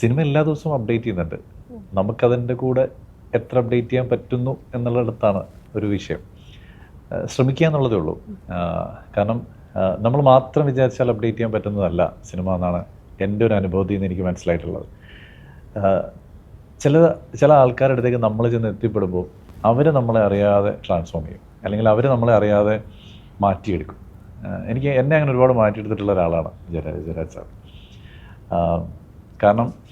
Cinema എല്ലാ ദിവസവും update ചെയ്യുന്നുണ്ട്. നമുക്കതിന്റെ കൂടെ എത്ര അപ്ഡേറ്റ് ചെയ്യാൻ പറ്റുന്നു എന്നുള്ളിടത്താണ് ഒരു വിഷയം. ശ്രമിക്കുക എന്നുള്ളതേ ഉള്ളൂ. കാരണം നമ്മൾ മാത്രം വിചാരിച്ചാൽ അപ്ഡേറ്റ് ചെയ്യാൻ പറ്റുന്നതല്ല സിനിമ എന്നാണ് എന്റെ ഒരു അനുഭവത്തിൽ നിന്ന് എനിക്ക് മനസ്സിലായിട്ടുള്ളത്. ചില ചില ആൾക്കാരുടെ അടുത്തേക്ക് നമ്മൾ ചെന്ന് എത്തിപ്പെടുമ്പോൾ അവർ നമ്മളെ അറിയാതെ ട്രാൻസ്ഫോം ചെയ്യും. അല്ലെങ്കിൽ അവർ നമ്മളെ അറിയാതെ മാറ്റിയെടുക്കും. എനിക്ക് എന്നെ അങ്ങനെ ഒരുപാട് മാറ്റിയെടുത്തിട്ടുള്ള ഒരാളാണ് ജയരാജ് ജയരാജ് സാർ. കാരണം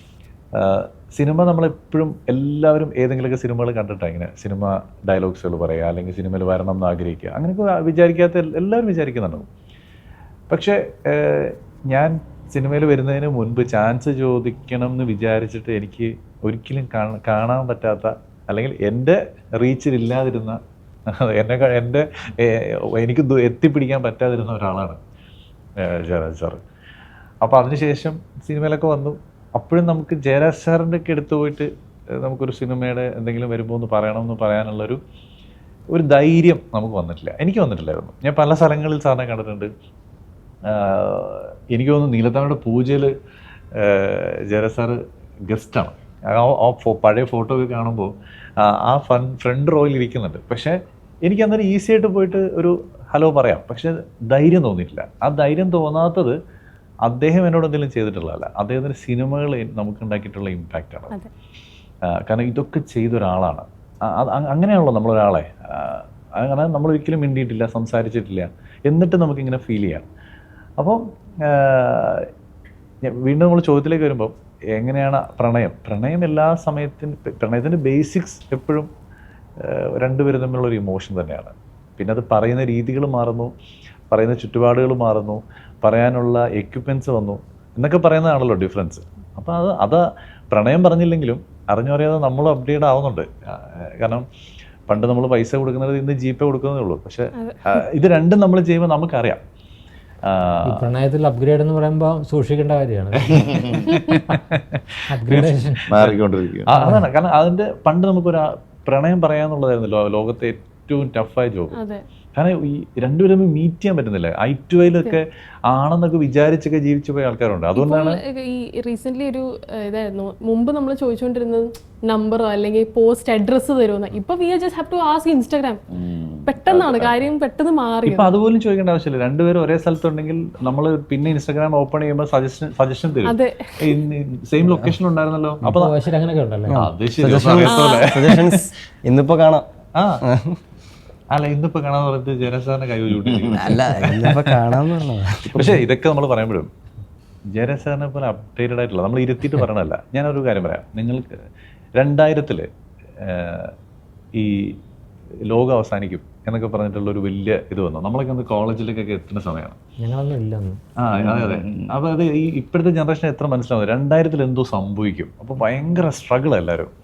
സിനിമ നമ്മളെപ്പോഴും എല്ലാവരും ഏതെങ്കിലുമൊക്കെ സിനിമകൾ കണ്ടിട്ടാണ് ഇങ്ങനെ സിനിമ ഡയലോഗ്സുകൾ പറയുക അല്ലെങ്കിൽ സിനിമയിൽ വരണം എന്ന് ആഗ്രഹിക്കുക. അങ്ങനെയൊക്കെ വിചാരിക്കാത്ത എല്ലാവരും വിചാരിക്കുന്നുണ്ടാവും. പക്ഷേ ഞാൻ സിനിമയിൽ വരുന്നതിന് മുൻപ് ചാൻസ് ചോദിക്കണം എന്ന് വിചാരിച്ചിട്ട് എനിക്ക് ഒരിക്കലും കാണാൻ പറ്റാത്ത അല്ലെങ്കിൽ എന്റെ റീച്ചിലില്ലാതിരുന്ന എന്നെ എന്റെ എനിക്ക് എത്തിപ്പിടിക്കാൻ പറ്റാതിരുന്ന ഒരാളാണ് സാറ്. അപ്പോൾ അതിനുശേഷം സിനിമയിലൊക്കെ വന്നു. അപ്പോഴും നമുക്ക് ജയരാജ് സാറിന്റെ ഒക്കെ എടുത്തു പോയിട്ട് നമുക്കൊരു സിനിമയുടെ എന്തെങ്കിലും വരുമ്പോൾ ഒന്ന് പറയണമെന്ന് പറയാനുള്ളൊരു ഒരു ധൈര്യം നമുക്ക് വന്നിട്ടില്ല. എനിക്ക് വന്നിട്ടില്ലായിരുന്നു. ഞാൻ പല സ്ഥലങ്ങളിൽ സാറിനെ കണ്ടിട്ടുണ്ട്. എനിക്ക് തോന്നുന്നു നീലത്താമയുടെ പൂജയിൽ ജയരാജ് സാറ് ഗസ്റ്റാണ് ആ പഴയ ഫോട്ടോ ഒക്കെ കാണുമ്പോൾ ആ ഫൺ ഫ്രണ്ട് റോയിൽ ഇരിക്കുന്നുണ്ട്. പക്ഷേ എനിക്ക് അന്നേരം ഈസി ആയിട്ട് പോയിട്ട് ഒരു ഹലോ പറയാം. പക്ഷേ ധൈര്യം തോന്നിയിട്ടില്ല. ആ ധൈര്യം തോന്നാത്തത് അദ്ദേഹം എന്നോട് എന്തെങ്കിലും ചെയ്തിട്ടുള്ളതല്ല. അദ്ദേഹത്തിന്റെ സിനിമകൾ നമുക്ക് ഉണ്ടാക്കിയിട്ടുള്ള ഇമ്പാക്റ്റാണ് കാരണം ഇതൊക്കെ ചെയ്ത ഒരാളാണ്. ആ, അത് അ- അങ്ങനെയാണല്ലോ നമ്മളൊരാളെ. അങ്ങനെ നമ്മൾ ഒരിക്കലും മിണ്ടിയിട്ടില്ല സംസാരിച്ചിട്ടില്ല. എന്നിട്ട് നമുക്കിങ്ങനെ ഫീൽ ചെയ്യാം. അപ്പോൾ വീണ്ടും നമ്മൾ ചോദ്യത്തിലേക്ക് വരുമ്പോൾ എങ്ങനെയാണ് പ്രണയം? പ്രണയം എല്ലാ സമയത്തിനും പ്രണയത്തിന്റെ ബേസിക്സ് എപ്പോഴും രണ്ടുപേരും തമ്മിലുള്ള ഒരു ഇമോഷൻ തന്നെയാണ്. പിന്നെ അത് പറയുന്ന രീതികൾ മാറുന്നു. പറയുന്ന ചുറ്റുപാടുകൾ മാറുന്നു പറയാനുള്ള എക്യുപ്മെന്റ്സ് വന്നു എന്നൊക്കെ പറയുന്നതാണല്ലോ ഡിഫറൻസ് അപ്പോൾ അത് അത് പ്രണയം പറഞ്ഞില്ലെങ്കിലും അറിഞ്ഞറിയാതെ നമ്മൾ അപ്ഡേറ്റ് ആവുന്നുണ്ട്. കാരണം പണ്ട് നമ്മൾ പൈസ കൊടുക്കുന്നത് ഇന്ന് ജി പേ കൊടുക്കുന്നതേ ഉള്ളൂ. പക്ഷേ ഇത് രണ്ടും നമ്മൾ ചെയ്യുമ്പോൾ നമുക്കറിയാം. പ്രണയത്തിൽ അപ്ഗ്രേഡ് എന്ന് പറയുമ്പോൾ സൂക്ഷിക്കേണ്ട കാര്യമാണ്. അതാണ്. കാരണം അതിന്റെ പണ്ട് നമുക്കൊരു പ്രണയം പറയാന്നുള്ളതായിരുന്നല്ലോ ലോകത്തെ ഏറ്റവും ടഫായ ജോബ് അതെ. കാരണം ഈ രണ്ടുപേരും മീറ്റ് ചെയ്യാൻ പറ്റുന്നില്ല. ഐ ടു ഐയിലൊക്കെ ആണെന്നൊക്കെ വിചാരിച്ചൊക്കെ ജീവിച്ചു പോയ ആൾക്കാരുണ്ട്. അതുകൊണ്ടാണ് ഈ റീസെന്റ് ഒരു ഇതായിരുന്നു. മുമ്പ് നമ്മൾ ചോദിച്ചുകൊണ്ടിരുന്നത് നമ്പറോ അല്ലെങ്കിൽ പോസ്റ്റ് അഡ്രസ്സ് തരുമെന്ന്. ഇപ്പൊ we just have to ask Instagram പെട്ടെന്നാണ് കാര്യം പെട്ടെന്ന് മാറി ഇപ്പൊ അതുപോലും ചോദിക്കേണ്ട ആവശ്യമില്ല. രണ്ടുപേരും ഒരേ സ്ഥലത്തുണ്ടെങ്കിൽ നമ്മൾ പിന്നെ ഇൻസ്റ്റാഗ്രാം ഓപ്പൺ ചെയ്യുമ്പോൾ സജഷൻ സജഷൻ തരും. അതെ. സെയിം ലൊക്കേഷൻ ഉണ്ടായിരുന്നല്ലോ. അപ്പൊ ഇന്നിപ്പോ കാണാം. ആ. അല്ല ഇന്നിപ്പോ കാണാന്ന് പറഞ്ഞിട്ട് ജനസേന കൈ അല്ല ഇന്നിപ്പോ കാണാന്ന് പറഞ്ഞതാ. പക്ഷേ ഇതൊക്കെ നമ്മൾ പറയുമ്പോഴും ജനസേന പോലെ അപ്ഡേറ്റഡ് ആയിട്ടുള്ള നമ്മൾ ഇരുത്തിയിട്ട് പറയണല്ല ഞാനൊരു കാര്യം പറയാം. നിങ്ങൾക്ക് രണ്ടായിരത്തിൽ ഈ ലോകം അവസാനിക്കും എന്നൊക്കെ പറഞ്ഞിട്ടുള്ള ഒരു വലിയ ഇത് വന്നു. നമ്മളൊക്കെ ഒന്ന് കോളേജിലേക്കൊക്കെ എത്തുന്ന സമയമാണ്. ആ അതെ അതെ. അപ്പൊ അത് ഈ ഇപ്പോഴത്തെ ജനറേഷൻ എത്ര മനസ്സിലാവും? രണ്ടായിരത്തിൽ എന്തോ സംഭവിക്കും. അപ്പൊ ഭയങ്കര സ്ട്രഗിൾ എല്ലാവരും.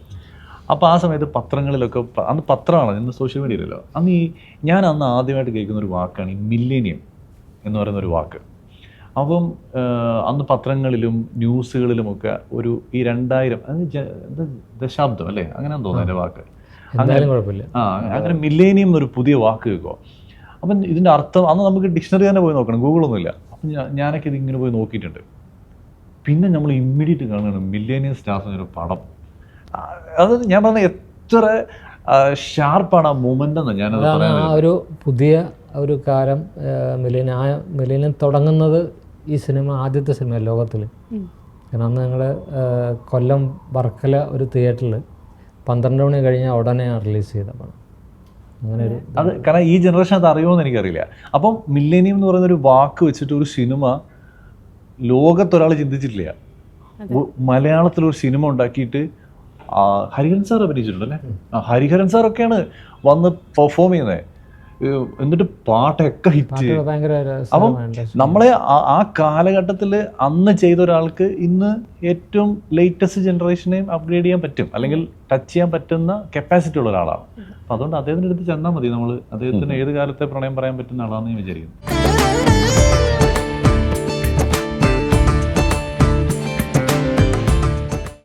അപ്പൊ ആ സമയത്ത് പത്രങ്ങളിലൊക്കെ അന്ന് പത്രമാണ് ഇന്ന് സോഷ്യൽ മീഡിയയിലല്ലോ അന്ന് ഈ ഞാൻ അന്ന് ആദ്യമായിട്ട് കേൾക്കുന്ന ഒരു വാക്കാണ് ഈ മില്ലേനിയം എന്ന് പറയുന്ന ഒരു വാക്ക്. അപ്പം അന്ന് പത്രങ്ങളിലും ന്യൂസുകളിലുമൊക്കെ ഒരു ഈ രണ്ടായിരം അത് ദശാബ്ദം അല്ലേ? അങ്ങനെ തോന്നുന്നു എന്റെ വാക്ക്. അങ്ങനെ കുഴപ്പമില്ല. ആ അങ്ങനെ മില്ലേനിയം എന്നൊരു പുതിയ വാക്ക് കേൾക്കുമോ അപ്പം ഇതിന്റെ അർത്ഥം അന്ന് നമുക്ക് ഡിക്ഷണറി തന്നെ പോയി നോക്കണം ഗൂഗിളൊന്നുമില്ല അപ്പം ഞാനൊക്കെ ഇത് ഇങ്ങനെ പോയി നോക്കിയിട്ടുണ്ട്. പിന്നെ നമ്മൾ ഇമ്മീഡിയറ്റ് കാണുകയാണ് മില്ലേനിയം സ്റ്റാഫ് എന്നൊരു പടം. അത് ഞാൻ പറഞ്ഞ എത്ര ഷാർപ്പാണ് ആ മൂമെന്റ് എന്ന് ഞാൻ ആ ഒരു പുതിയ ഒരു കാലം മിലിന ആ മിലേനിയം തുടങ്ങുന്നത് ഈ സിനിമ ആദ്യത്തെ സിനിമ ലോകത്തിൽ കാരണം അന്ന് ഞങ്ങൾ കൊല്ലം വർക്കല ഒരു തിയേറ്ററിൽ പന്ത്രണ്ട് മണി കഴിഞ്ഞാൽ ഉടനെ റിലീസ് ചെയ്ത പടം. അങ്ങനെ ഒരു അത് കാരണം ഈ ജനറേഷൻ അത് അറിയുമോ എനിക്കറിയില്ല. അപ്പം മില്ലേനിയം എന്ന് പറയുന്ന ഒരു വാക്ക് വെച്ചിട്ട് ഒരു സിനിമ ലോകത്തൊരാൾ ചിന്തിച്ചിട്ടില്ല. മലയാളത്തിൽ മലയാളത്തിലൊരു സിനിമ ഉണ്ടാക്കിയിട്ട് ഹരിഹരൻ സാർ അഭിനയിച്ചിട്ടുണ്ട് അല്ലേ ആ, ഹരിഹരൻ സാറൊക്കെയാണ് വന്ന് പെർഫോം ചെയ്യുന്നത് എന്നിട്ട് പാട്ടൊക്കെ ഹിറ്റ് അപ്പം നമ്മളെ ആ- ആ കാലഘട്ടത്തിൽ അന്ന് ചെയ്ത ഒരാൾക്ക് ഇന്ന് ഏറ്റവും ലേറ്റസ്റ്റ് ജനറേഷനെയും അപ്ഗ്രേഡ് ചെയ്യാൻ പറ്റും. അല്ലെങ്കിൽ ടച്ച് ചെയ്യാൻ പറ്റുന്ന കപ്പാസിറ്റി ഉള്ള ഒരാളാണ്. അപ്പം അതുകൊണ്ട് അദ്ദേഹത്തിന്റെ അടുത്ത് ചെന്നാൽ മതി നമ്മൾ അദ്ദേഹത്തിന് ഏത് കാലത്തെ പ്രണയം പറയാൻ പറ്റുന്ന ആളാണെന്ന് ഞാൻ വിചാരിക്കുന്നു.